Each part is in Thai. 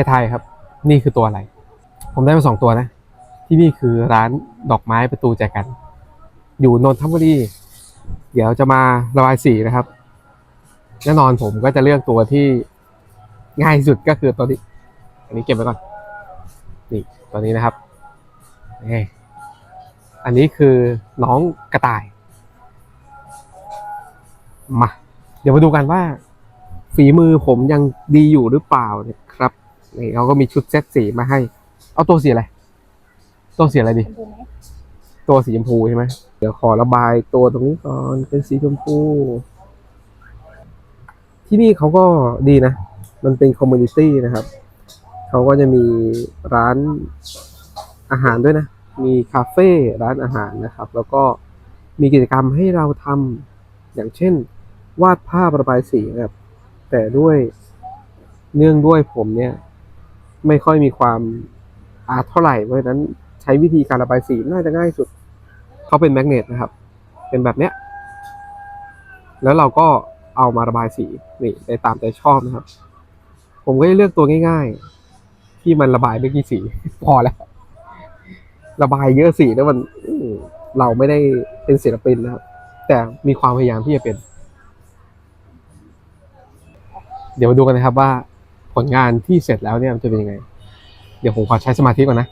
ให้ทายครับ นี่คือตัวอะไร ผมได้มาสองตัวนะ ที่นี่คือร้านดอกไม้ประตูแจกัน อยู่นนทบุรี เดี๋ยวจะมาระบายสีนะครับ แน่นอนผมก็จะเลือกตัวที่ง่ายที่สุดก็คือตัวนี้ อันนี้เก็บไว้ก่อน นี่ตัวนี้นะครับนี่อันนี้คือน้องกระต่าย มา เดี๋ยวมาดูกันว่า ฝีมือผมยังดีอยู่หรือเปล่านะครับ นี่เขาก็มีชุดเซตสีมาให้ เอาตัวสีอะไร ตัวสีอะไรดี ตัวสีชมพูใช่ไหม เดี๋ยวขอระบายตัวตรงนี้ก่อนเป็นสีชมพู ที่นี่เขาก็ดีนะ มันเป็นคอมมูนิตี้นะครับ เขาก็จะมีร้านอาหารด้วยนะ มีคาเฟ่ร้านอาหารนะครับ แล้วก็มีกิจกรรมให้เราทำอย่างเช่น วาดภาพระบายสีนะครับแต่ด้วยเนื่องด้วยผมเนี่ย ไม่ค่อยมีความอาร์ตเท่าไหร่เพราะฉะนั้นใช้วิธีการระบายสีน่าจะง่ายสุดเขาเป็นแมกเนตนะครับ เป็นแบบเนี้ย แล้วเราก็เอามาระบายสีนี่ได้ตามใจชอบนะครับ ผมก็จะเลือกตัวง่าย ๆ ที่มันระบายไม่กี่สี พอแล้ว ระบายเยอะสีแล้วมันเราไม่ได้เป็นศิลปินนะครับ แต่มีความพยายามที่จะเป็น เดี๋ยวมาดูกันนะครับว่า ลงานที่เสร็จแล้วเนี่ยมันจะเป็นยังไง เดี๋ยวผมขอใช้สมาธิก่อนนะ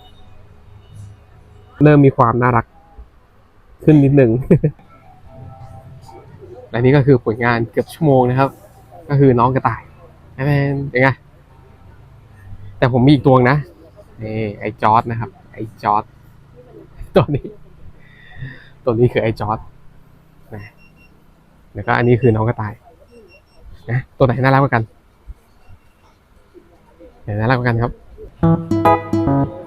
เริ่มมีความน่ารักขึ้นนิดหนึ่งและนี่ก็คือผลงานเกือบชั่วโมงนะครับ ก็คือน้องกระต่ายแมนเป็นไง แต่ผมมีอีกตัวนะนี่ไอจอร์ดนะครับ ไอจอร์ดตัวนี้ ตัวนี้คือไอจอร์ดนะแล้วก็อันนี้คือน้องกระต่ายนะตัวไหนน่ารักกว่ากัน น่ารักกันครับ